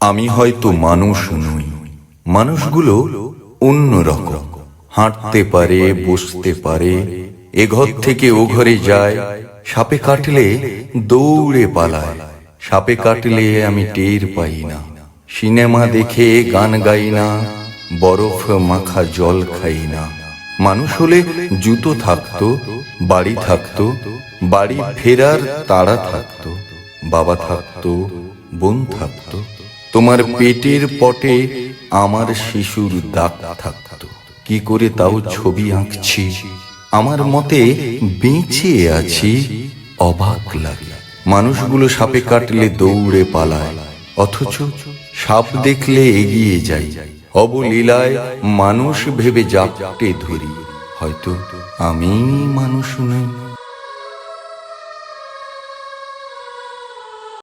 আমি হয়তো মানুষ নই। মানুষগুলো অন্যরকম হাঁটতে পারে, বসতে পারে, এ ঘর থেকে ও ঘরে যায়। সাপে কাটলে দৌড়ে পালায়। সাপে কাটলে আমি টের পাই না। সিনেমা দেখে গান গাই না। বরফ মাখা জল খাই না। মানুষ হলে জুতো থাকতো, বাড়ি থাকতো, বাড়ি ফেরার তাড়া থাকতো, বাবা থাকতো, বোন থাকতো। তোমার পেটের পটে আমার শিশুর দাগ থাকতো। কি করে তাও ছবি আঁকছি? আমার মতে বেঁচে আছি, অবাক লাগে। মানুষগুলো সাপে কাটলে দৌড়ে পালায়, অথচ সাপ দেখলে এগিয়ে যাই। অবলীলায় মানুষ ভেবে জাপটে ধরি। হয়তো আমি মানুষ নই।